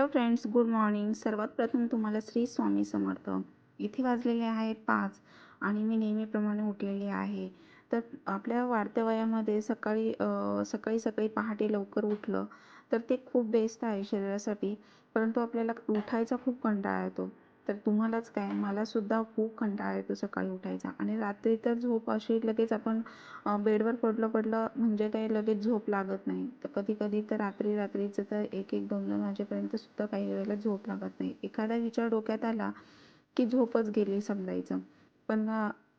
Hello friends good morning सर्वात प्रथम तुम्हाला श्री स्वामी समर्थ. इथे वाजलेले आहेत पाच आणि मी नेहमीप्रमाणे उठलेली आहे. तर आपल्या वाढत्या वयामध्ये सकाळी सकाळी सकाळी पहाटे लवकर उठलं तर ते खूप बेस्ट आहे शरीरासाठी. परंतु आपल्याला उठायचा खूप कंटाळा येतो. तर तुम्हालाच काय मलासुद्धा खूप कंटाळा येतो सकाळी उठायचा. आणि रात्री तर झोप अशी लगेच आपण बेडवर पडलं पडलं म्हणजे काही लगेच झोप लागत नाही. तर कधी कधी तर रात्री रात्रीचं तर एक एक दोन दोन वाजेपर्यंत सुद्धा काही वेळेला झोप लागत नाही. एखादा विचार डोक्यात आला की झोपच गेली समजायचं. पण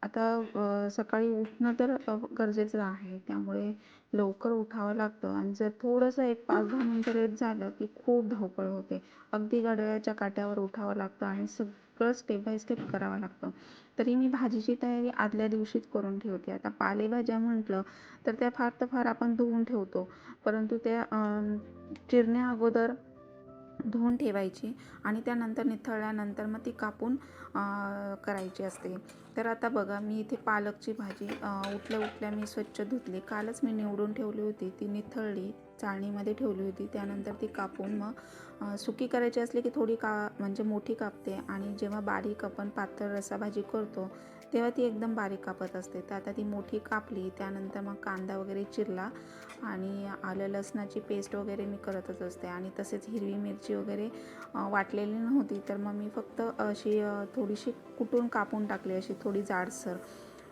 आता सकाळी उठणं तर गरजेचं आहे. त्यामुळे लवकर उठावं लागतं. आणि जर थोडंसं एक पाच दहा मिनटं लेट झालं की खूप धावपळ होते. अगदी घड्याळाच्या काट्यावर उठावं लागतं आणि सगळं स्टेप बाय स्टेप करावं लागतं. तरी मी भाजीची तयारी आदल्या दिवशीच करून ठेवते. आता पालेभाज्या म्हटलं तर त्या फार तर फार आपण धुवून ठेवतो. परंतु त्या चिरण्या अगोदर धुवून ठेवायची आणि त्यानंतर निथळल्यानंतर मग ती कापून करायची असते. तर आता बघा मी इथे पालकची भाजी उठल्या उठल्या मी स्वच्छ धुतली. कालच मी निवडून ठेवली होती. ती निथळली चाळणीमध्ये ठेवली होती. त्यानंतर ती कापून मग सुकी करायची असली की थोडी का म्हणजे मोठी कापते. आणि जेव्हा बारीक आपण पातळ रसाभाजी करतो तेव्हा ती एकदम बारीक कापत असते. तर आता ती मोठी कापली त्यानंतर मग कांदा वगैरे चिरला आणि आलं लसणाची पेस्ट वगैरे मी करतच असते. आणि तसेच हिरवी मिरची वगैरे वाटलेली नव्हती तर मग मी फक्त अशी थोडीशी कुटून कापून टाकली अशी थोडी जाडसर.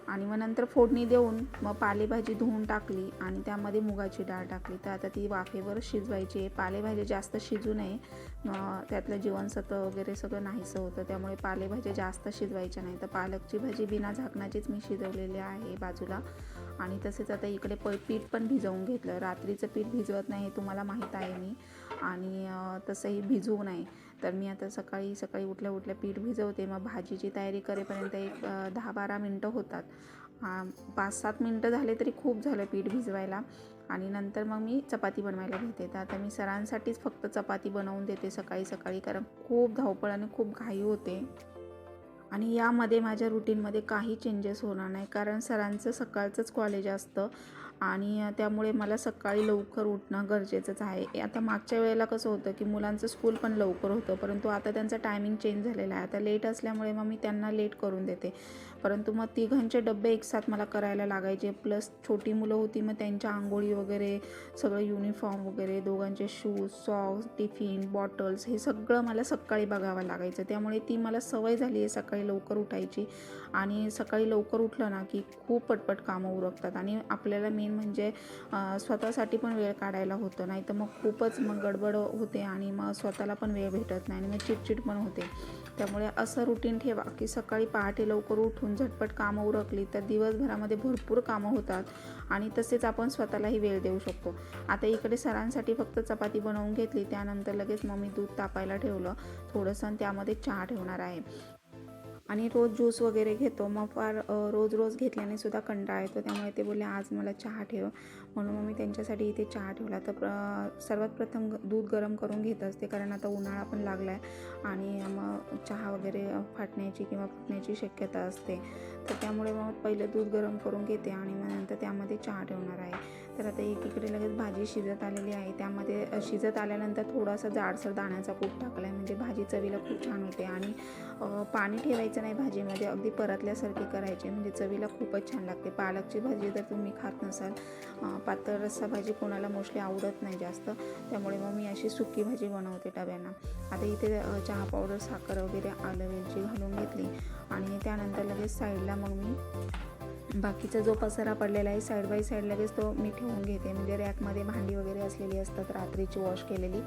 आणि मग नंतर फोडणी देऊन मग पालेभाजी धुवून टाकली आणि त्यामध्ये मुगाची डाळ टाकली. तर आता ती वाफेवर शिजवायची. आहे पालेभाजी जास्त शिजू नये. त्यातलं जीवनसत्व वगैरे सगळं नाहीसं होतं. त्यामुळे पालेभाज्या जास्त शिजवायच्या नाही तर पालकची भाजी बिना झाकणाचीच मी शिजवलेली आहे बाजूला. आणि तसेच आता इकडे प पीठ पण भिजवून घेतलं. रात्रीचं पीठ भिजवत नाही हे तुम्हाला माहीत आहे मी. आणि तसंही भिजवू नये. तर मी आता सकाळी सकाळी उठल्या उठल्या पीठ भिजवते. मग भाजीची तयारी करेपर्यंत एक दहा बारा मिनटं होतात. पाच सात मिनटं झाले तरी खूप झालं पीठ भिजवायला. आणि नंतर मग मी चपाती बनवायला घेते. तर आता मी सरांसाठीच फक्त चपाती बनवून देते सकाळी सकाळी कारण खूप धावपळ आणि खूप घाई होते. आणि यामध्ये माझ्या रुटीनमध्ये काही चेंजेस होणार नाही. कारण सरांचं सकाळचंच कॉलेज असतं. आणि त्यामुळे मला सकाळी लवकर उठणं गरजेचंच आहे. आता मागच्या वेळेला कसं होतं की मुलांचं स्कूल पण लवकर होतं परंतु आता त्यांचं टायमिंग चेंज झालेलं आहे. आता लेट असल्यामुळे मग मी त्यांना लेट करून देते. परंतु मग तिघांचे डबे एकसाथ मला करायला लागायचे. प्लस छोटी मुलं होती मग त्यांच्या आंघोळी वगैरे सगळं युनिफॉर्म वगैरे दोघांचे शूज सॉक्स टिफिन बॉटल्स हे सगळं मला सकाळी बघावं लागायचं. त्यामुळे ती मला सवय झाली आहे सकाळी लवकर उठायची. आणि सकाळी लवकर उठलं ना की खूप पटपट कामं उरकतात. आणि आपल्याला मेन म्हणजे स्वतःसाठी पण वेळ काढायला होतं. नाही तर मग खूपच मग गडबड होते आणि मग स्वतःला पण वेळ भेटत नाही आणि मग चिडचिड पण होते. त्यामुळे असं रुटीन ठेवा की सकाळी पहाटे लवकर उठून झटपट कामं उरकली तर दिवसभरामध्ये भरपूर कामं होतात. आणि तसेच आपण स्वतःलाही वेळ देऊ शकतो. आता इकडे सरांसाठी फक्त चपाती बनवून घेतली त्यानंतर लगेच मग मी दूध तापायला ठेवलं थोडंसं त्यामध्ये चहा ठेवणार आहे. आणि रोज ज्यूस वगैरे घेतो. मग फार रोज रोज घेतल्याने सुद्धा कंटाळा येतो. त्यामुळे ते बोलले आज मला चहा ठेव. म्हणून मग मी त्यांच्यासाठी इथे चहा ठेवला. तर सर्वात प्रथम दूध गरम करून घेत असते. कारण आता उन्हाळा पण लागला आहे आणि मग चहा वगैरे फाटण्याची किंवा फुटण्याची शक्यता असते. तर त्यामुळे मग पहिलं दूध गरम करून घेते आणि मग नंतर त्यामध्ये चहा ठेवणार आहे. तर आता एकीकडे लगेच भाजी शिजत आलेली आहे. त्यामध्ये शिजत आल्यानंतर थोडासा जाडसर दाण्याचा कूट टाकला आहे म्हणजे भाजी चवीला खूप छान होते आणि पाणी ठेवायचं नाही भाजीमध्ये. अगदी परतल्यासारखे करायचे. म्हणजे चवीला खूपच छान लागते. पालकची भाजी जर तुम्ही खात नसाल पातळ रस्सा भाजी कोणाला मोस्टली आवडत नाही जास्त. त्यामुळे मग मी अशी सुकी भाजी बनवते डब्यांना. आता इथे चहा पावडर साखर वगैरे आलं वेलची घालून घेतली. आणि त्यानंतर लगेच साईडला मग मी बाकीचा जो पसारा पडलेला आहे साईड बाय साईड लगेच तो मी ठेवून घेते. म्हणजे रॅकमध्ये भांडी वगैरे असलेली असतात रात्रीची वॉश केलेली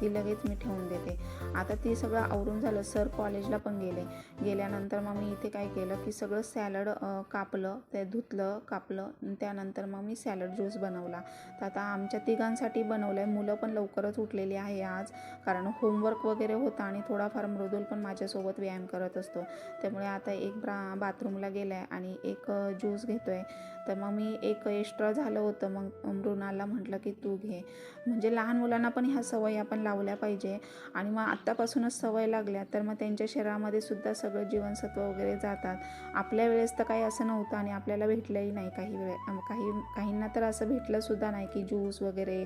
ती लगेच मी ठेवून देते. आता ती सगळं आवरून झालं सर कॉलेजला पण गेले. गेल्यानंतर मग मी इथे काय केलं की सगळं सॅलड कापलं ते धुतलं कापलं त्यानंतर मग मी सॅलड ज्यूस बनवला. तर आता आमच्या तिघांसाठी बनवलं आहे मुलं पण लवकरच उठलेली आहे आज कारण होमवर्क वगैरे होता आणि थोडाफार मृदुल पण माझ्यासोबत व्यायाम करत असतो. त्यामुळे आता एक ब्रा बाथरूमला गेला आहे आणि एक ज्यूस घेतो आहे तर मग मी एक एक्स्ट्रा झालं होतं. मग मृणालला म्हटलं की तू घे. म्हणजे लहान मुलांना पण ह्या सवयी आपण लावल्या पाहिजे. आणि मग आत्तापासूनच सवय लागल्या तर मग त्यांच्या शरीरामध्ये सुद्धा सगळं जीवनसत्व वगैरे जातात. आपल्या वेळेस तर काही असं नव्हतं आणि आपल्याला भेटलंही नाही काही वेळे काही काहींना तर असं भेटलंसुद्धा नाही की ज्यूस वगैरे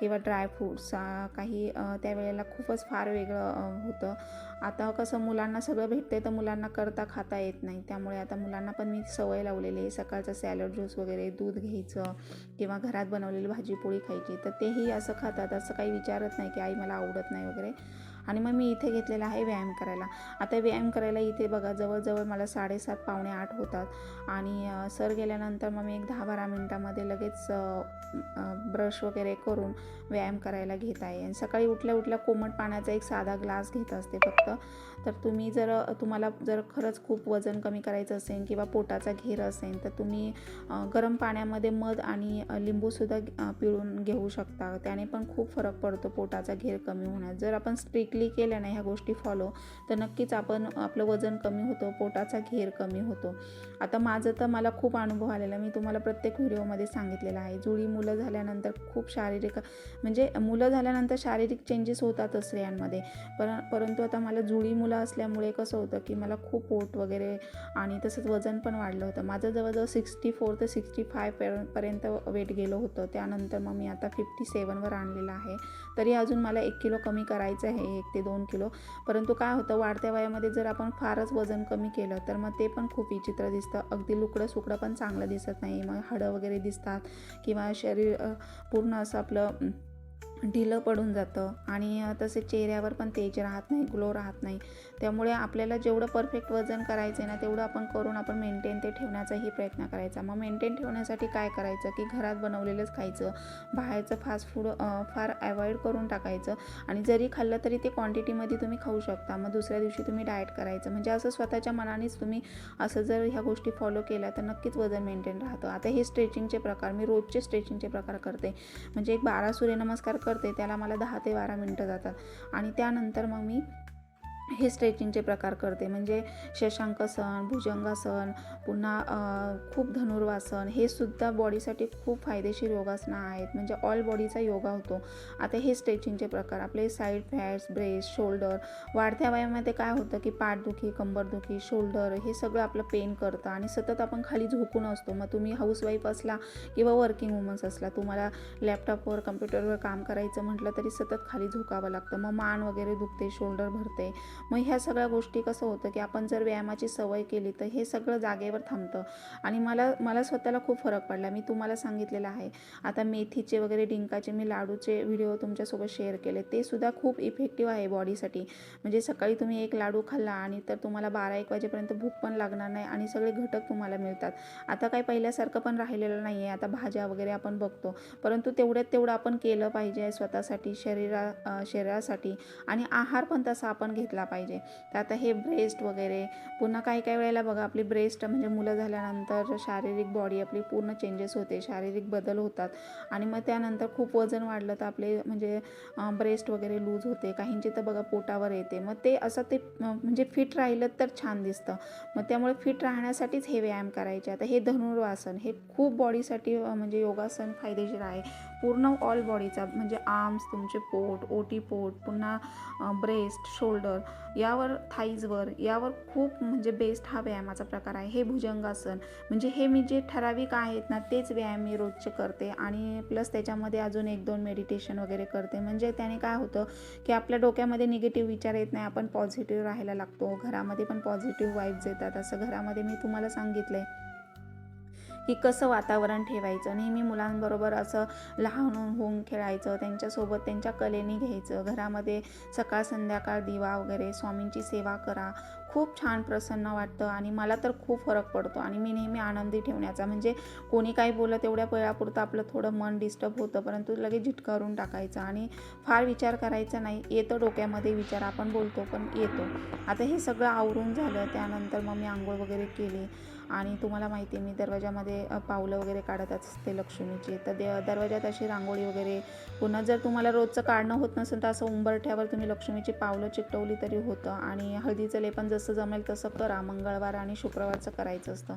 किंवा ड्रायफ्रूट्स काही त्यावेळेला खूपच फार वेगळं होतं. आता कसं मुलांना सगळं भेटते तर मुलांना करता खाता येत नाही. त्यामुळे आता मुलांना पण मी सवय लावलेली आहे सकाळचं सॅलड ज्यूस वगैरे दूध घ्यायचं किंवा घरात बनवलेली भाजी पोळी खायची तर तेही असं खातात असं काही विचारत नाही की आई मला आवडत नाही वगैरे. आणि मग मी इथे घेतलेला आहे व्यायाम करायला. आता व्यायाम करायला इथे बघा जवळजवळ मला साडेसात पावणे आठ होतात. आणि सर गेल्यानंतर मग मी एक दहा बारा मिनटामध्ये लगेच ब्रश वगैरे करून व्यायाम करायला घेत आहे. आणि सकाळी उठल्या उठल्या कोमट पाण्याचा एक साधा ग्लास घेत असते फक्त. तर तुम्ही जर तुम्हाला जर खरंच खूप वजन कमी करायचं असेल किंवा पोटाचा घेर असेल तर तुम्ही गरम पाण्यामध्ये मध आणि लिंबूसुद्धा पिळून घेऊ शकता. त्याने पण खूप फरक पडतो पोटाचा घेर कमी होण्यात. जर आपण स्ट्रिक्टली केल्या नाही ह्या गोष्टी फॉलो तर नक्कीच आपण आपलं वजन कमी होतं पोटाचा घेर कमी होतो. आता माझं तर मला खूप अनुभव आलेला मी तुम्हाला प्रत्येक व्हिडिओमध्ये सांगितलेलं आहे. जुळी मुलं झाल्यानंतर खूप शारीरिक म्हणजे मुलं झाल्यानंतर शारीरिक चेंजेस होतात स्त्रियांमध्ये. पर परंतु आता मला जुळी मुलं असल्यामुळे कसं होतं की मला खूप पोट वगैरे आणि तसंच वजन पण वाढलं होतं. माझं जवळजवळ सिक्स्टी फोर ते सिक्स्टी फाय पर्यंत वेट गेलं होतं. त्यानंतर मग मी आता फिफ्टी सेवनवर आणलेलं आहे. तरी अजून मला एक किलो कमी करायचं आहे एक ते दोन किलो. परंतु काय होतं वाढत्या वयामध्ये जर आपण फारच वजन कमी केलं तर मग ते पण खूप विचित्र दिसतं. अगदी लुकडं सुकडं पण चांगलं दिसत नाही. मग हाडं वगैरे दिसतात किंवा शरीर पूर्ण असं आपलं ढिलं पडून जातं आणि तसे चेहऱ्यावर पण तेज राहत नाही ग्लो राहत नाही. त्यामुळे आपल्याला जेवढं परफेक्ट वजन करायचं आहे ना तेवढं आपण करून आपण मेंटेन ते ठेवण्याचाही प्रयत्न करायचा. मग मेंटेन ठेवण्यासाठी काय करायचं? की घरात बनवलेलंच खायचं. बाहेरचं फास्ट फूड फार अवॉइड करून टाकायचं. आणि जरी खाल्लं तरी ते क्वांटिटीमध्ये तुम्ही खाऊ शकता. मग दुसऱ्या दिवशी तुम्ही डाएट करायचं. म्हणजे असं स्वतःच्या मनानेच तुम्ही असं जर ह्या गोष्टी फॉलो केल्या तर नक्कीच वजन मेंटेन राहतं. आता हे स्ट्रेचिंगचे प्रकार मी रोजचे स्ट्रेचिंगचे प्रकार करते. म्हणजे एक बारा सूर्यनमस्कार कर करते त्याला मला दहा ते बारा मिनटं जातात. आणि त्यानंतर मग मी हे स्ट्रेचिंगचे प्रकार करते. म्हणजे शशांकासन भुजंगासन पुन्हा खूप धनुर्वासन हे सुद्धा बॉडीसाठी खूप फायदेशीर योगासनं आहेत. म्हणजे ऑल बॉडीचा योगा होतो. आता हे स्ट्रेचिंगचे प्रकार आपले साईड फॅट्स ब्रेस्ट शोल्डर वाढत्या वयामध्ये काय होतं की पाठदुखी कंबरदुखी शोल्डर हे सगळं आपलं पेन करतं आणि सतत आपण खाली झोकून असतो. मग तुम्ही हाऊसवाईफ असला किंवा वर्किंग वुमन्स असला तुम्हाला लॅपटॉपवर कम्प्युटरवर काम करायचं म्हटलं तरी सतत खाली झोकावं लागतं. मग मान वगैरे दुखते शोल्डर भरते. मग ह्या सगळ्या गोष्टी कसं होतं की आपण जर व्यायामाची सवय केली तर हे सगळं जागेवर थांबतं. आणि मला मला स्वतःला खूप फरक पडला. मी तुम्हाला सांगितलेलं आहे. आता मेथीचे वगैरे डिंकाचे मी लाडूचे व्हिडिओ तुमच्यासोबत शेअर केले. ते सुद्धा खूप इफेक्टिव्ह आहे बॉडीसाठी. म्हणजे सकाळी तुम्ही एक लाडू खाल्ला आणि तर तुम्हाला बारा एक वाजेपर्यंत भूक पण लागणार नाही आणि सगळे घटक तुम्हाला मिळतात. आता काही पहिल्यासारखं पण राहिलेलं नाही आहे आता भाज्या वगैरे आपण बघतो. परंतु तेवढ्यात तेवढं आपण केलं पाहिजे स्वतःसाठी शरीरा शरीरासाठी. आणि आहार पण तसा आपण घेतला पाहिजे. तर आता हे ब्रेस्ट वगैरे पुन्हा काही काही वेळेला बघा आपली ब्रेस्ट म्हणजे मुलं झाल्यानंतर शारीरिक बॉडी आपली पूर्ण चेंजेस होते शारीरिक बदल होतात. आणि मग त्यानंतर खूप वजन वाढलं तर आपले म्हणजे ब्रेस्ट वगैरे लूज होते. काहींचे तर बघा पोटावर येते. मग ते असं ते म्हणजे फिट राहिलं तर छान दिसतं. मग त्यामुळे फिट राहण्यासाठीच हे व्यायाम करायचे. आता हे धनुर्वासन हे खूप बॉडीसाठी म्हणजे योगासन फायदेशीर आहे. पूर्ण ऑल बॉडीचा म्हणजे आर्म्स तुमचे पोट ओटी पोट पुन्हा ब्रेस्ट शोल्डर यावर थाईजवर यावर खूप म्हणजे बेस्ट हा व्यायामाचा प्रकार आहे. हे भुजंगासन म्हणजे हे मी जे ठराविक आहेत ना तेच व्यायाम मी रोजचे करते. आणि प्लस त्याच्यामध्ये अजून एक दोन मेडिटेशन वगैरे करते. म्हणजे त्याने काय होतं की आपल्या डोक्यामध्ये निगेटिव्ह विचार येत नाही. आपण पॉझिटिव्ह राहायला लागतो. घरामध्ये पण पॉझिटिव्ह वाईब्स येतात. असं घरामध्ये मी तुम्हाला सांगितलं आहे की कसं वातावरण ठेवायचं? नेहमी मुलांबरोबर असं लहान होऊन खेळायचं त्यांच्यासोबत त्यांच्या कलेने घ्यायचं घरामध्ये सकाळ संध्याकाळ दिवा वगैरे स्वामींची सेवा करा. खूप छान प्रसन्न वाटतं आणि मला तर खूप फरक पडतो आणि मी नेहमी आनंदी ठेवण्याचा. म्हणजे कोणी काही बोललं तेवढ्या वेळापुरतं आपलं थोडं मन डिस्टर्ब होतं परंतु लगेच झिटकारून टाकायचं आणि फार विचार करायचा नाही. येतं डोक्यामध्ये विचार आपण बोलतो पण येतो. आता हे सगळं आवरून झालं त्यानंतर मग मी आंघोळ वगैरे केली. आणि तुम्हाला माहिती आहे मी दरवाजामध्ये पावलं वगैरे काढत असते लक्ष्मीची. तर दे दरवाजात अशी रांगोळी वगैरे पुन्हा जर तुम्हाला रोजचं काढणं होत नसेल तर असं उंबरठ्यावर तुम्ही लक्ष्मीची पावलं चिकटवली तरी होतं. आणि हळदीचं लेपन जसं जमेल तसं करा. मंगळवार आणि शुक्रवारचं करायचं असतं.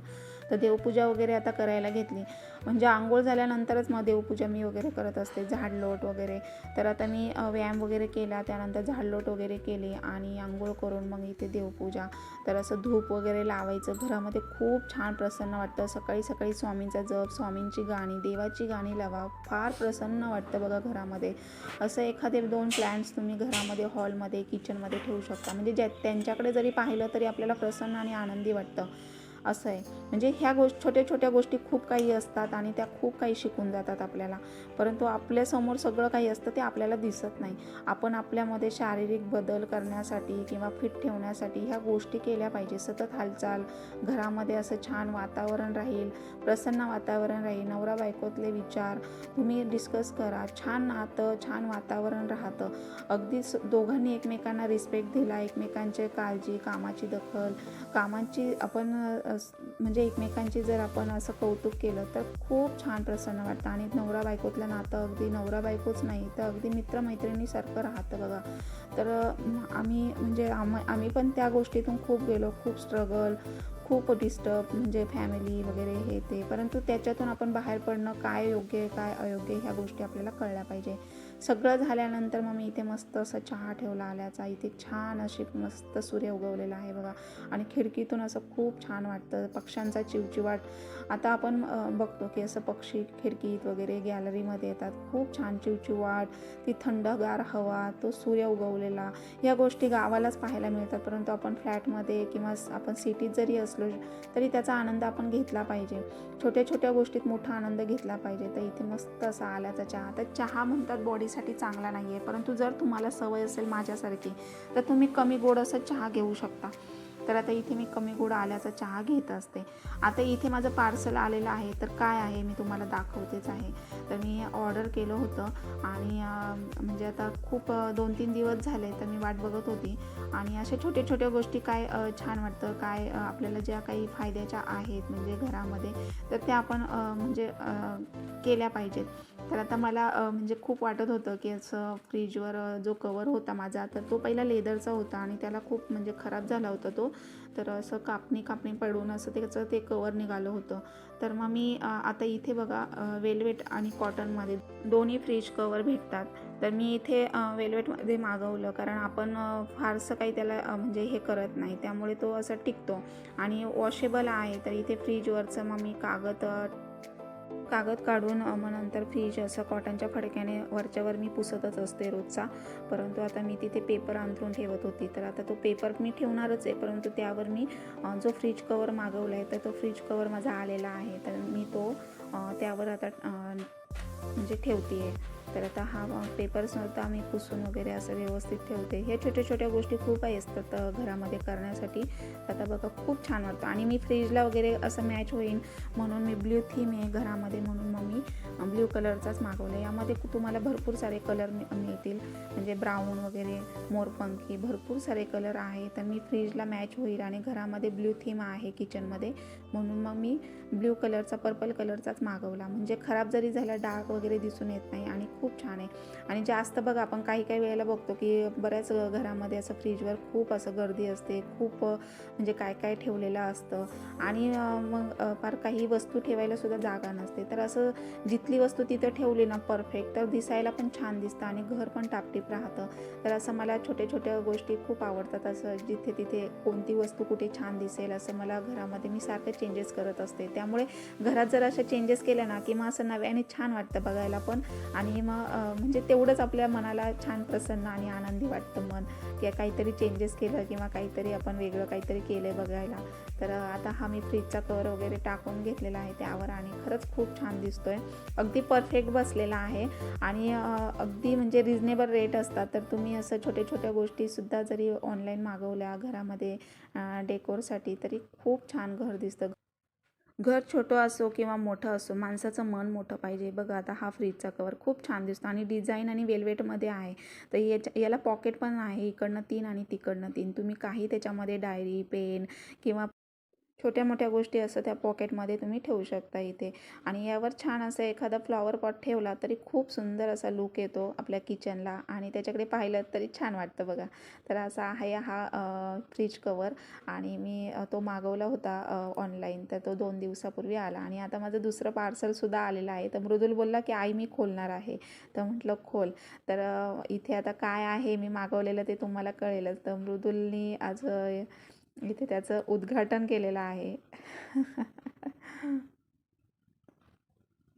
तर देवपूजा वगैरे आता करायला घेतली. म्हणजे आंघोळ झाल्यानंतरच मग देवपूजा मी वगैरे करत असते. झाडलोट वगैरे. तर आता मी व्यायाम वगैरे केला. त्यानंतर झाडलोट वगैरे केली आणि आंघोळ करून मग इथे देवपूजा. तर असं धूप वगैरे लावायचं. घरामध्ये खूप छान प्रसन्न वाटतं. सकाळी सकाळी स्वामींचा जप स्वामींची गाणी देवाची गाणी लावा. फार प्रसन्न वाटतं बघा घरामध्ये. असं एखादे दोन प्लॅन्ट्स तुम्ही घरामध्ये हॉलमध्ये किचनमध्ये ठेवू शकता. म्हणजे ज्या त्यांच्याकडे जरी पाहिलं तरी आपल्याला प्रसन्न आणि आनंदी वाटतं. असं आहे. म्हणजे ह्या गोष्ट छोट्या छोट्या गोष्टी खूप काही असतात आणि त्या खूप काही शिकून जातात आपल्याला. परंतु आपल्यासमोर सगळं काही असतं ते आपल्याला दिसत नाही. आपण आपल्यामध्ये शारीरिक बदल करण्यासाठी किंवा फिट ठेवण्यासाठी ह्या गोष्टी केल्या पाहिजे. सतत हालचाल घरामध्ये असं छान वातावरण राहील प्रसन्न वातावरण राहील नवरा बायकोतले विचार तुम्ही डिस्कस करा छान नातं छान वातावरण राहतं. अगदी दोघांनी एकमेकांना रिस्पेक्ट दिला एकमेकांचे काळजी कामाची दखल कामांची आपण म्हणजे एकमेकांची जर आपण असं कौतुक केलं तर खूप छान प्रसन्न वाटतं. आणि नवरा बायकोतलं नातं अगदी नवरा बायकोच नाही तर अगदी मित्रमैत्रिणीसारखं राहतं बघा. तर आम्ही म्हणजे आम आम्ही पण त्या गोष्टीतून खूप गेलो. खूप स्ट्रगल खूप डिस्टर्ब म्हणजे फॅमिली वगैरे हे ते. परंतु त्याच्यातून आपण बाहेर पडणं काय योग्य आहे काय अयोग्य आहे ह्या गोष्टी आपल्याला कळल्या पाहिजे. सगळं झाल्यानंतर मग मी इथे मस्त असा चहा ठेवला आल्याचा. इथे छान अशी मस्त सूर्य उगवलेला आहे बघा. आणि खिडकीतून असं खूप छान वाटतं. पक्ष्यांचा चिवचिवाट. आता आपण बघतो की असं पक्षी खिडकीत वगैरे गॅलरीमध्ये येतात. खूप छान चिवचिवाट. ती थंडगार हवा तो सूर्य उगवलेला. या गोष्टी गावालाच पाहायला मिळतात. परंतु आपण फ्लॅटमध्ये किंवा आपण सिटीत जरी असलो तरी त्याचा आनंद आपण घेतला पाहिजे. छोट्या छोट्या गोष्टीत मोठा आनंद घेतला पाहिजे. तर इथे मस्त असा आल्याचा चहा. तर चहा म्हणतात बॉडी बॉडीसाठी चांगला नाही आहे परंतु जर तुम्हाला सवय असेल माझ्यासारखी तर तुम्ही कमी गोड असं चहा घेऊ शकता. तर आता इथे मी कमी गोड आल्याचा चहा घेत असते. आता इथे माझं पार्सल आलेलं आहे. तर काय आहे मी तुम्हाला दाखवतेच आहे. तर मी ऑर्डर केलं होतं आणि म्हणजे आता खूप दोन तीन दिवस झाले तर मी वाट बघत होती. आणि अशा छोट्या छोट्या गोष्टी काय छान वाटतं काय आपल्याला ज्या काही फायद्याच्या आहेत म्हणजे घरामध्ये तर त्या आपण म्हणजे केल्या पाहिजेत. तर आता मला म्हणजे खूप वाटत होतं की असं फ्रीजवर जो कवर होता माझा तर तो पहिला लेदरचा होता आणि त्याला खूप म्हणजे खराब झाला होता तो. तर असं कापणी कापणी पडून असं त्याचं ते कवर निघालं होतं. तर मग मी आता इथे बघा वेल्वेट आणि कॉटनमध्ये दोन्ही फ्रीज कवर भेटतात. तर मी इथे वेल्वेटमध्ये मागवलं कारण आपण फारसं काही त्याला म्हणजे हे करत नाही. त्यामुळे तो असं टिकतो आणि वॉशेबल आहे. तर इथे फ्रीजवरचं मग मी कागद कागद काढून मग नंतर फ्रीज असं कॉटनच्या फडक्याने वरच्यावर मी पुसतच असते रोजचा. परंतु आता मी तिथे पेपर अंथरून ठेवत होती. तर आता तो पेपर मी ठेवणारच आहे. परंतु त्यावर मी जो फ्रीज कवर मागवला आहे तर तो फ्रीज कवर माझा आलेला आहे. तर मी तो त्यावर आता म्हणजे ठेवते आहे तर आता हा पेपर आम्ही मी पुसून वगैरे असं व्यवस्थित ठेवते. ह्या छोट्या छोट्या गोष्टी खूप आहे असतात घरामध्ये करण्यासाठी. आता बघा खूप छान वाटतं. आणि मी फ्रीजला वगैरे असं मॅच होईन म्हणून मी ब्ल्यू थीम आहे घरामध्ये म्हणून मग मी ब्ल्यू कलरचाच मागवला यामध्ये तुम्हाला भरपूर सारे कलर मिळतील. म्हणजे ब्राऊन वगैरे मोरपंखी भरपूर सारे कलर आहे तर मी फ्रीजला मॅच होईल आणि घरामध्ये ब्ल्यू थीम आहे किचनमध्ये म्हणून मग मी ब्ल्यू कलरचा पर्पल कलरचाच मागवला. म्हणजे खराब जरी झाला डार्क वगैरे दिसून येत नाही आणि खूप छान आहे. आणि जास्त बघा आपण काही काही वेळेला बघतो की बऱ्याच घरामध्ये असं फ्रीजवर खूप असं गर्दी असते खूप म्हणजे काय काय ठेवलेलं असतं. आणि मग फार काही वस्तू ठेवायला सुद्धा जागा नसते. तर असं जिथली वस्तू तिथं ठेवली ना परफेक्ट तर दिसायला पण छान दिसतं आणि घर पण टापटीप राहतं. तर असं मला छोट्या छोट्या गोष्टी खूप आवडतात असं जिथे तिथे कोणती वस्तू कुठे छान दिसेल असं मला घरामध्ये मी सारखं चेंजेस करत असते. त्यामुळे घरात जर अशा चेंजेस केल्या ना की मग असं नव्याने छान वाटतं बघायला पण. आणि मग म्हणजे तेवढंच आपल्या मनाला छान प्रसन्न आणि आनंदी वाटतं मन. की काहीतरी चेंजेस केलं किंवा काहीतरी आपण वेगळं काहीतरी केलं आहे बघायला. तर आता हा मी फ्रीजचा कवर वगैरे टाकून घेतलेला आहे त्यावर आणि खरंच खूप छान दिसतोय. अगदी परफेक्ट बसलेला आहे आणि अगदी म्हणजे रिजनेबल रेट असतात. तर तुम्ही असं छोट्या छोट्या गोष्टीसुद्धा जरी ऑनलाईन मागवल्या घरामध्ये डेकोरसाठी तरी खूप छान घर दिसतं. घर छोटं असो किंवा मोठं असो माणसाचं मन मोठं पाहिजे. बघा आता हा फ्रीजचा कवर खूप छान दिसतो आणि डिझाईन आणि वेल्वेटमध्ये आहे. तर याच्या याला पॉकेट पण आहे इकडनं तीन आणि तिकडनं तीन. तुम्ही काही त्याच्यामध्ये डायरी पेन किंवा छोट्या मोठ्या गोष्टी असं त्या पॉकेटमध्ये तुम्ही ठेवू शकता इथे. आणि यावर छान असं एखादा फ्लॉवर पॉट ठेवला तरी खूप सुंदर असा लुक येतो आपल्या किचनला आणि त्याच्याकडे पाहिलं तरी छान वाटतं बघा. तर असा आहे हा फ्रीज कवर आणि मी तो मागवला होता ऑनलाईन तर तो दोन दिवसापूर्वी आला आणि आता माझं दुसरं पार्सलसुद्धा आलेलं आहे. तर मृदुल बोलला की आई मी खोलणार आहे. तर म्हटलं खोल. तर इथे आता काय आहे? मी मागवलेलं ते तुम्हाला कळेलच. तर मृदुलनी आज इथे त्याचं उद्घाटन केलेलं आहे.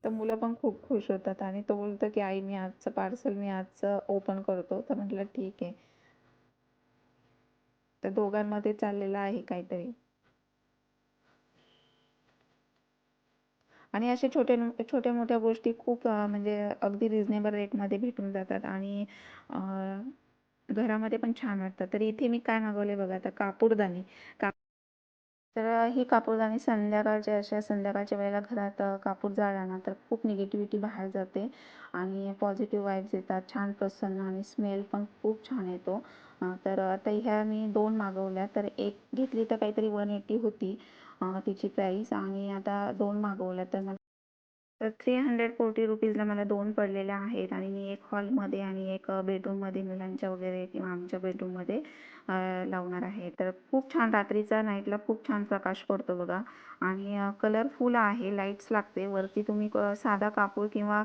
तर मुलं पण खूप खुश होतात आणि तो बोलतो की आई मी आजचं पार्सल मी आजचं ओपन करतो. तर म्हटलं ठीक आहे. तर दोघांमध्ये चाललेलं आहे काहीतरी. आणि असे छोटे छोट्या मोठ्या गोष्टी खूप म्हणजे अगदी रिझनेबल रेटमध्ये भेटून जातात. आणि घरामध्ये पण छान वाटतात तर इथे मी काय मागवले बघा आता कापूरदाणी. का तर ही कापूरदाणी संध्याकाळच्या अशा संध्याकाळच्या वेळेला घरात कापूर जाळला ना तर खूप निगेटिव्हिटी बाहेर जाते आणि पॉझिटिव्ह वाईब्स येतात छान प्रसन्न आणि स्मेल पण खूप छान येतो. तर आता ह्या मी दोन मागवल्या तर एक घेतली तर काहीतरी वन एटी होती तिची प्राईस आणि आता दोन मागवल्या तर मला तर थ्री हंड्रेड फोर्टी रुपीजला मला दोन पडलेल्या आहेत आणि मी एक हॉलमध्ये आणि एक बेडरूममध्ये मुलांच्या वगैरे किंवा आमच्या बेडरूममध्ये लावणार आहे. तर खूप छान रात्रीचा नाईटला खूप छान प्रकाश पडतो बघा. आणि कलरफुल आहे लाईट्स लागते. वरती तुम्ही क- साधा कापूर किंवा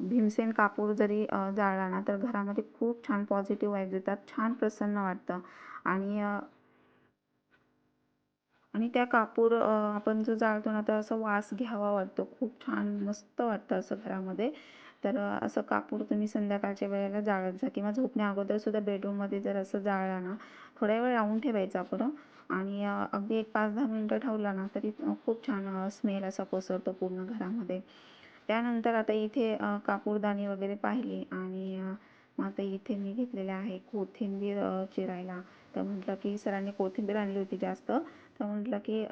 भीमसेन कापूर जरी जाळला ना तर घरामध्ये खूप छान पॉझिटिव्ह वाईब्स येतात. छान प्रसन्न वाटतं. आणि आणि त्या कापूर आपण जो जाळतो ना तर असं वास घ्यावा वाटतो. खूप छान मस्त वाटतं असं घरामध्ये. तर असं कापूर तुम्ही संध्याकाळच्या वेळेला जाळत जा किंवा झोपण्या अगोदर सुद्धा बेडरूममध्ये जर असं जाळला ना थोड्या वेळ लावून ठेवायचं आपण. आणि अगदी एक पाच दहा मिनटं ठेवला ना तरी खूप छान स्मेल असा पसरतो पूर्ण घरामध्ये. त्यानंतर आता इथे कापूरदाणी वगैरे पाहिली आणि मग आता इथे मी घेतलेले आहे कोथिंबीर चिरायला. तर म्हटलं की सरांनी कोथिंबीर आणली होती जास्त. तर म्हटलं की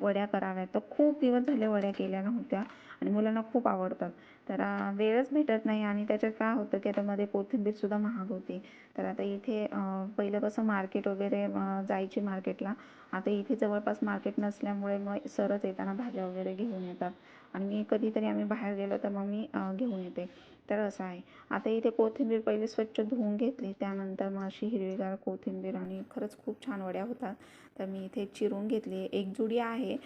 वड्या कराव्यात. तर खूप दिवस झाले वड्या केल्या नव्हत्या आणि मुलांना खूप आवडतात. तर वेळच भेटत नाही आणि त्याच्यात काय होतं की आता मध्ये कोथिंबीरसुद्धा महाग होती. तर आता इथे पहिलं कसं मार्केट वगैरे जायची मार्केटला आता इथे जवळपास मार्केट नसल्यामुळे मग सरच येताना भाज्या वगैरे घेऊन येतात. आणि मी कधीतरी आम्ही बाहेर गेलो तर मग मी घेऊन येते. तर असं आहे. आता इथे कोथिंबीर पहिले स्वच्छ धुवून घेतली. त्यानंतर मग अशी हिरवीगार कोथिंबीर आणि खरंच खूप छान वड्या होतात. तर मी इथे चिरून घेतली. एक जुडी आहे.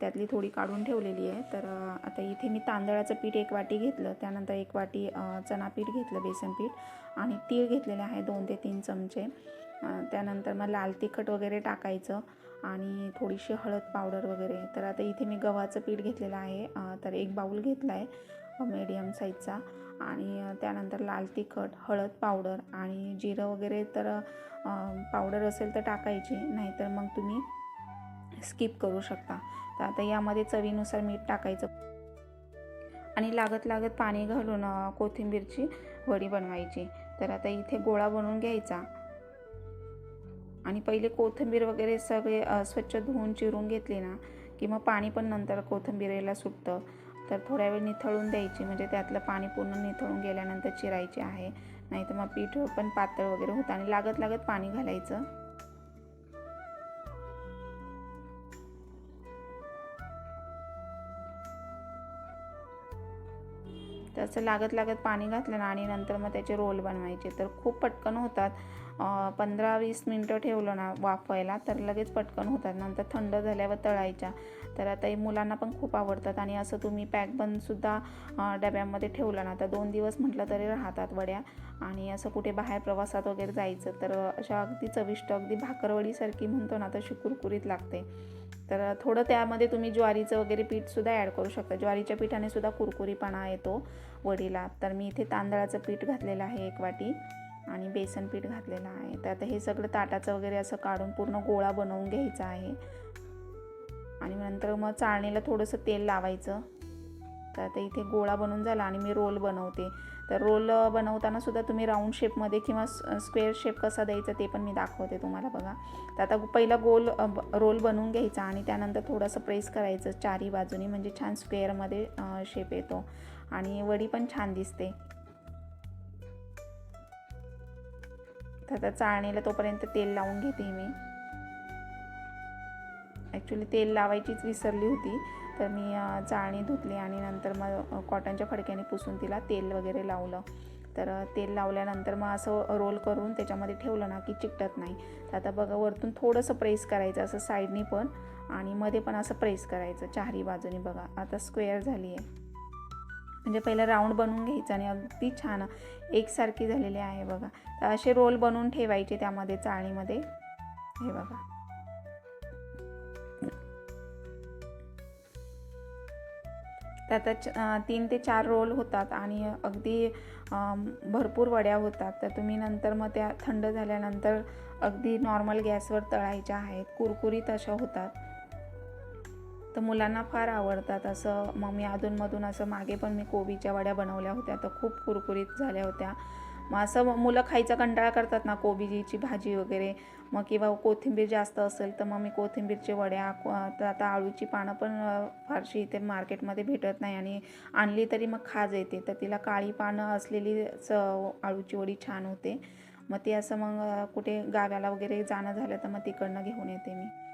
त्यातली थोडी काढून ठेवलेली आहे. तर आता इथे मी तांदळाचं पीठ एक वाटी घेतलं. त्यानंतर एक वाटी चणापीठ चणा पीठ घेतलं बेसन पीठ. आणि तीळ घेतलेले आहे दोन ते तीन चमचे. त्यानंतर मग लाल तिखट वगैरे टाकायचं. आणि थोडीशी हळद पावडर वगैरे. तर आता इथे मी गव्हाचं पीठ घेतलेलं आहे. तर एक बाऊल घेतला आहे मीडियम साईजचा आणि त्यानंतर लाल तिखट हळद पावडर आणि जिरं वगैरे तर पावडर असेल तर टाकायची नाहीतर मग तुम्ही स्किप करू शकता. तर आता यामध्ये चवीनुसार मीठ टाकायचं. आणि लागत लागत पाणी घालून कोथिंबीरची वडी बनवायची. तर आता इथे गोळा बनवून घ्यायचा. आणि पहिले कोथिंबीर वगैरे सगळे स्वच्छ धुवून चिरून घेतली ना की मग पाणी पण नंतर कोथिंबीरेला सुटतं. तर थोड्या वेळ निथळून द्यायची. म्हणजे त्यातलं पाणी पूर्ण निथळून गेल्यानंतर चिरायची आहे. नाही तर मग पीठ पण पातळ वगैरे होतं आणि लागत लागत पाणी घालायचं. तसं लागत लागत पाणी घातलं आणि नंतर मग त्याचे रोल बनवायचे. तर खूप पटकन होतात. पंधरा वीस मिनटं ठेवलं ना वाफवायला तर लगेच पटकन होतात. नंतर थंड झाल्यावर तळायच्या. तर आता हे मुलांना पण खूप आवडतात आणि असं तुम्ही पॅक बनसुद्धा डब्यामध्ये ठेवलं ना तर दोन दिवस म्हटलं तरी राहतात वड्या. आणि असं कुठे बाहेर प्रवासात वगैरे जायचं तर अशा अगदी चविष्ट अगदी भाकरवडीसारखी म्हणतो ना तशी कुरकुरीत लागते. तर थोडं त्यामध्ये तुम्ही ज्वारीचं वगैरे पीठसुद्धा ॲड करू शकता. ज्वारीच्या पिठाने सुद्धा कुरकुरीपणा येतो वडीला. तर मी इथे तांदळाचं पीठ घातलेलं आहे एक वाटी. आणि बेसन पीठ घातलेलं आहे. तर आता हे सगळं ताटाचं वगैरे असं काढून पूर्ण गोळा बनवून घ्यायचा आहे. आणि नंतर मग चाळणीला थोडंसं तेल लावायचं. तर आता इथे गोळा बनवून झाला आणि मी रोल बनवते. तर रोल बनवताना सुद्धा तुम्ही राऊंड शेपमध्ये किंवा स्क्वेअर शेप कसा द्यायचा ते पण मी दाखवते तुम्हाला बघा. तर आता पहिला गोल रोल बनवून घ्यायचा आणि त्यानंतर थोडंसं प्रेस करायचं चारही बाजूनी. म्हणजे छान स्क्वेअरमध्ये शेप येतो. आणि वडी पण छान दिसते. तर आता चाळणीला तोपर्यंत तेल लावून घेते मी. ॲक्च्युली तेल लावायचीच विसरली होती. तर मी चाळणी धुतली आणि नंतर मग कॉटनच्या फडक्याने पुसून तिला तेल वगैरे लावलं. तर तेल लावल्यानंतर मग असं रोल करून त्याच्यामध्ये ठेवलं ना की चिकटत नाही. तर आता बघा वरतून थोडंसं प्रेस करायचं असं साईडनी पण आणि मध्ये पण असं प्रेस करायचं. चारही बाजूनी बघा. आता स्क्वेअर झाली आहे म्हणजे पहिलं राऊंड बनवून घ्यायचं आणि अगदी छान एकसारखी झालेली आहे बघा. तर असे रोल बनवून ठेवायचे त्यामध्ये चाळीमध्ये हे बघा. तर आता च- तीन ते चार रोल होतात आणि अगदी भरपूर वड्या होतात. तर तुम्ही नंतर मग त्या थंड झाल्यानंतर अगदी नॉर्मल गॅसवर तळायच्या आहेत. कुरकुरीत अशा होतात. तर मुलांना फार आवडतात. असं मग मी अधूनमधून असं मागे पण मी कोबीच्या वड्या बनवल्या होत्या. तर खूप कुरकुरीत झाल्या होत्या. मग असं मुलं खायचा कंटाळा करतात ना कोबीची भाजी वगैरे. मग किंवा कोथिंबीर जास्त असेल तर मग मी कोथिंबीरचे वड्या को- तर आता आळूची पानं पण फारशी इथे मार्केटमध्ये भेटत नाही आणि आणली तरी मग खाज येते. तर तिला काळी पानं असलेली आळूची वडी छान होते. मग ती असं मग कुठे गावाला वगैरे जाणं झालं तर मग तिकडनं घेऊन येते मी.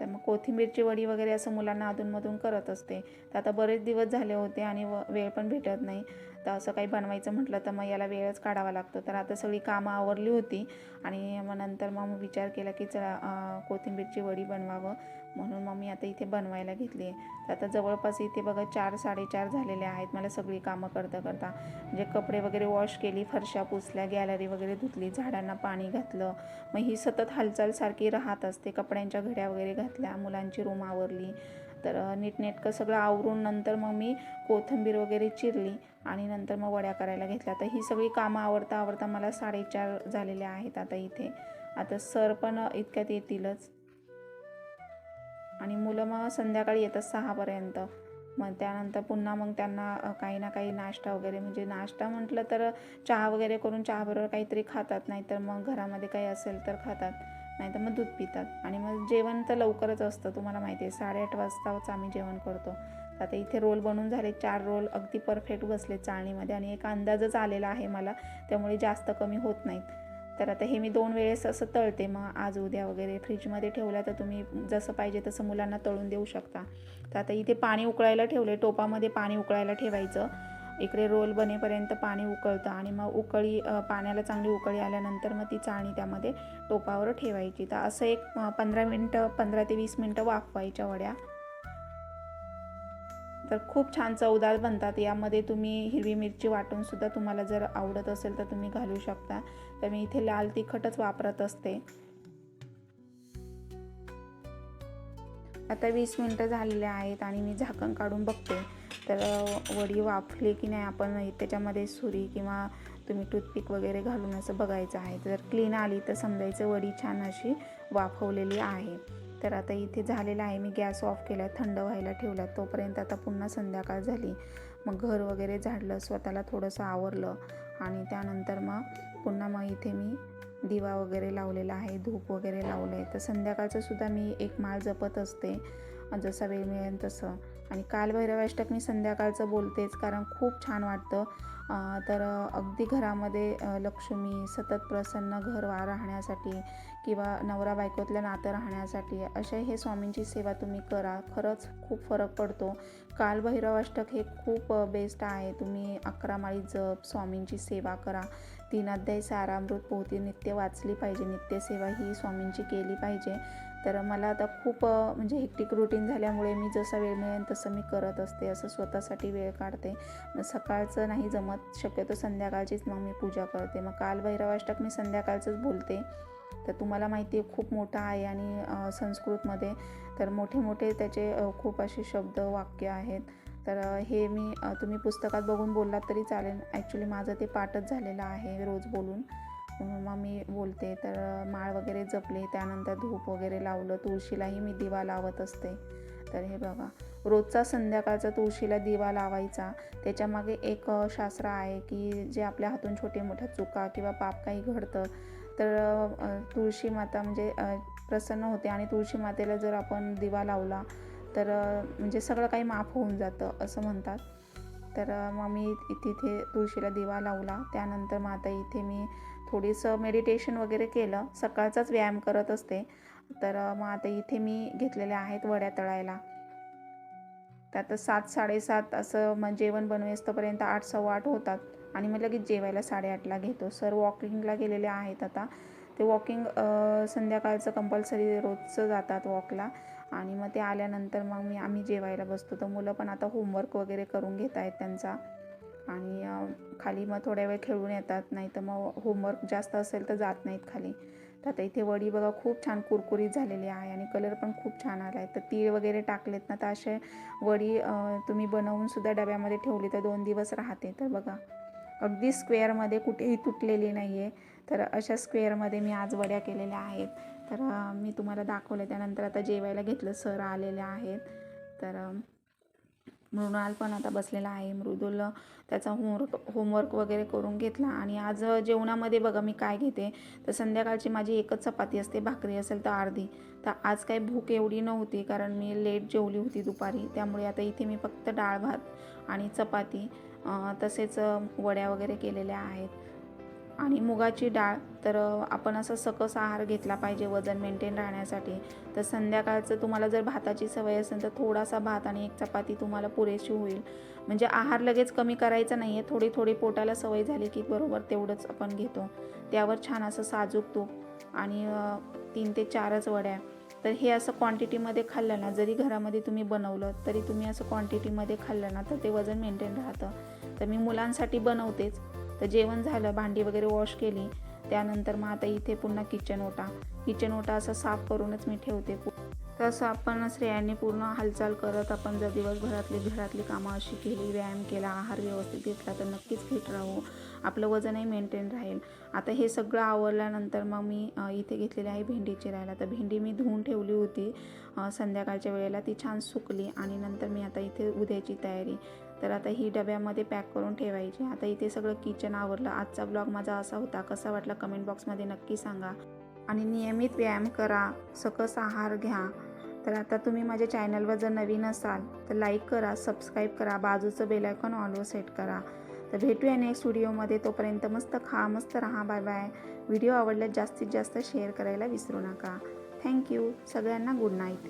तर मग कोथिंबीरची वडी वगैरे असं मुलांना अधूनमधून करत असते. तर आता बरेच दिवस झाले होते आणि व वेळ पण भेटत नाही. तर असं काही बनवायचं म्हटलं तर मग याला वेळच काढावा लागतो. तर आता सगळी कामं आवरली होती आणि मग नंतर मग विचार केला की चला कोथिंबीरची वडी बनवावं. म्हणून मग मी आता इथे बनवायला घेतली आहे. तर आता जवळपास इथे बघा चार साडेचार झालेले आहेत. मला सगळी कामं करता करता. म्हणजे कपडे वगैरे वॉश केली फरशा पुसल्या गॅलरी वगैरे धुतली झाडांना पाणी घातलं. मग ही सतत हालचाल सारखी राहत असते. कपड्यांच्या घड्या वगैरे घातल्या मुलांची रूम आवरली. तर नीटनेटकं सगळं आवरून नंतर मग मी कोथिंबीर वगैरे चिरली आणि नंतर मग वड्या करायला घेतल्या. तर ही सगळी कामं आवडता आवडता मला साडेचार झालेले आहेत आता इथे. आता सर पण इतक्यात येतीलच. आणि मुलं मग संध्याकाळी येतात सहापर्यंत. मग त्यानंतर पुन्हा मग त्यांना काही ना काही नाश्ता वगैरे म्हणजे नाश्ता म्हटलं तर चहा वगैरे करून चहाबरोबर काहीतरी खातात नाहीतर मग घरामध्ये काही असेल तर खातात नाहीतर मग दूध पितात. आणि मग जेवण तर लवकरच असतं तुम्हाला माहिती आहे साडेआठ वाजताच आम्ही जेवण करतो. आता इथे रोल बनून झाले चार रोल अगदी परफेक्ट बसले चाळणीमध्ये आणि एक अंदाजच आलेला आहे मला त्यामुळे जास्त कमी होत नाहीत. तर आता हे मी दोन वेळेस असं तळते. मग आज उद्या वगैरे फ्रीजमध्ये ठेवलं तर तुम्ही जसं पाहिजे तसं मुलांना तळून देऊ शकता. तर आता इथे पाणी उकळायला ठेवले टोपामध्ये पाणी उकळायला ठेवायचं. इकडे रोल बनेपर्यंत पाणी उकळतं आणि मग उकळी पाण्याला चांगली उकळी आल्यानंतर मग ती चाळणी त्यामध्ये टोपावर ठेवायची. तर असं एक पंधरा मिनटं पंधरा ते वीस मिनटं वाफवायच्या वड्या. तर खूप छान चवदार बनतात. यामध्ये तुम्ही हिरवी मिरची वाटून सुद्धा तुम्हाला जर आवडत असेल तर तुम्ही घालू शकता. तर मी इथे लाल तिखटच वापरत असते. आता वीस मिनटं झालेले आहेत आणि मी झाकण काढून बघते. तर वडी वाफली की नाही आपण त्याच्यामध्ये सुरी किंवा तुम्ही टूथपिक वगैरे घालून असं बघायचं आहे. जर क्लीन आली तर समजायचं वडी छान अशी वाफवलेली आहे. तर आता इथे झालेलं आहे. मी गॅस ऑफ केला थंड व्हायला ठेवला. तोपर्यंत आता पुन्हा संध्याकाळ झाली. मग घर वगैरे झाडलं स्वतःला थोडंसं आवरलं आणि त्यानंतर मग पुन्हा मग इथे मी दिवा वगैरे लावलेला आहे धूप वगैरे लावलं आहे तर संध्याकाळचं सुद्धा मी एक माळ जपत असते जसा वेळ मिळेल तसं. आणि कालभैरवाष्टक मी संध्याकाळचं बोलतेच कारण खूप छान वाटतं. तर अगदी घरामध्ये लक्ष्मी सतत प्रसन्न घर वा राहण्यासाठी किंवा नवरा बायकोतलं नातं राहण्यासाठी अशा हे स्वामींची सेवा तुम्ही करा. खरंच खूप फरक पडतो. कालभैरवाष्टक हे खूप बेस्ट आहे. तुम्ही अकरा माळी जप स्वामींची सेवा करा. तीन अध्याय सारामृत पोहती नित्य वाचली पाहिजे नित्यसेवा ही स्वामींची केली पाहिजे. तर मला आता खूप म्हणजे हेक्टिक रुटीन झाल्यामुळे मी जसा वेळ मिळेल तसं मी करत असते असं स्वतःसाठी वेळ काढते. मग सकाळचं नाही जमत शक्यतो संध्याकाळचीच मग मी पूजा करते. मग काल भैरवाष्टक मी संध्याकाळचंच बोलते. तर तुम्हाला माहिती आहे खूप मोठा आहे आणि संस्कृतमध्ये तर मोठे मोठे त्याचे खूप असे शब्द वाक्य आहेत. तर हे मी तुम्ही पुस्तकात बघून बोललात तरी चालेल. ॲक्च्युली माझं ते पाठच झालेलं आहे रोज बोलून. मग मी बोलते. तर माळ वगैरे जपले. त्यानंतर धूप वगैरे लावलं. तुळशीलाही मी दिवा लावत असते. तर हे बघा. रोजचा संध्याकाळचा तुळशीला दिवा लावायचा. त्याच्यामागे एक शास्त्र आहे की जे आपल्या हातून छोटे मोठ्या चुका किंवा पाप काही घडतं. तर तुळशी माता म्हणजे प्रसन्न होते आणि तुळशी मातेला जर आपण दिवा लावला तर म्हणजे सगळं काही माफ होऊन जातं असं म्हणतात. तर मग मी तिथे तुळशीला दिवा लावला. त्यानंतर मग आता इथे मी थोडीसं मेडिटेशन वगैरे केलं. सकाळचाच व्यायाम करत असते. तर मग आता इथे मी घेतलेल्या आहेत वड्या तळायला. तर आता सात साडेसात असं मग जेवण बनवेस्तोपर्यंत आठ सव्वा आठ होतात. आणि मग लगेच जेवायला साडेआठला घेतो. सर वॉकिंगला गेलेले आहेत आता. ते वॉकिंग संध्याकाळचं कंपल्सरी रोजचं जातात वॉकला. आणि मग ते आल्यानंतर मग मी आम्ही जेवायला बसतो. तर मुलं पण आता होमवर्क वगैरे करून घेत आहेत त्यांचा. आणि खाली मग थोड्या वेळ खेळून येतात. नाही तर मग होमवर्क जास्त असेल तर जात नाहीत खाली. तर आता इथे वडी बघा खूप छान कुरकुरीत झालेली आहे आणि कलर पण खूप छान आला आहे तर तीळ वगैरे टाकलेत ना तर असे वडी तुम्ही बनवूनसुद्धा डब्यामध्ये ठेवली तर दोन दिवस राहते. तर बघा अगदी स्क्वेअरमध्ये कुठेही तुटलेली नाही आहे तर अशा स्क्वेअरमध्ये मी आज वड्या केलेल्या आहेत. तर मी तुम्हाला दाखवले त्यानंतर आता जेवायला घेतलं. सर आलेले आहेत. तर मृणाल पण आता बसलेला आहे. मृदुल त्याचा होमवर्क होमवर्क वगैरे करून घेतला. आणि आज जेवणामध्ये बघा मी काय घेते. तर संध्याकाळची माझी एकच चपाती असते. भाकरी असेल तर अर्धी. तर आज काही भूक एवढी नव्हती कारण मी लेट जेवली होती दुपारी. त्यामुळे आता इथे मी फक्त डाळ भात आणि चपाती तसेच वड्या वगैरे केलेल्या आहेत. आणि मुगाची डाळ. तर आपण असं सकस आहार घेतला पाहिजे वजन मेंटेन राहण्यासाठी. तर संध्याकाळचं तुम्हाला जर भाताची सवय असेल तर थोडासा भात आणि एक चपाती तुम्हाला पुरेशी होईल. म्हणजे आहार लगेच कमी करायचा नाही आहे थोडी थोडी पोटाला सवय झाली की बरोबर तेवढंच आपण घेतो. त्यावर छान असं साजूक तूप आणि तीन ते चारच वड्या. तर हे असं क्वांटिटीमध्ये खाल्लं ना जरी घरामध्ये तुम्ही बनवलं तरी तुम्ही असं क्वांटिटीमध्ये खाल्लं ना तर ते वजन मेंटेन राहतं. तर मी मुलांसाठी बनवतेच. तर जेवण झालं भांडी वगैरे वॉश केली. त्यानंतर मग आता इथे पुन्हा किचन ओटा. किचन ओटा असं साफ करूनच मी ठेवते. तसं आपण स्त्रियांनी पूर्ण हालचाल करत आपण जर दिवसभरातली घरातली कामं अशी केली व्यायाम केला आहार व्यवस्थित घेतला तर नक्कीच फिट राहू. आपलं वजनही मेंटेन राहील. आता हे सगळं आवरल्यानंतर मग मी इथे घेतलेली आहे भेंडीची राहायला तर भेंडी मी धुवून ठेवली होती. संध्याकाळच्या वेळेला ती छान सुकली आणि नंतर मी आता इथे उद्याची तयारी. तर आता ही डब्यामध्ये पॅक करून ठेवायची. आता इथे सगळं किचन आवरलं. आजचा ब्लॉग माझा असा होता. कसा वाटला कमेंट बॉक्समध्ये नक्की सांगा. आणि नियमित व्यायाम करा. सकस आहार घ्या. तर आता तुम्ही माझ्या चॅनलवर जर नवीन असाल तर लाईक करा सबस्क्राईब करा बाजूचं बेलायकॉन ऑलवर सेट करा. तर भेटूया नेक्स्ट व्हिडिओमध्ये तोपर्यंत मस्त खा मस्त राहा. बाय बाय व्हिडिओ आवडल्यास जास्तीत जास्त शेअर करायला विसरू नका. थँक्यू सगळ्यांना गुड नाईट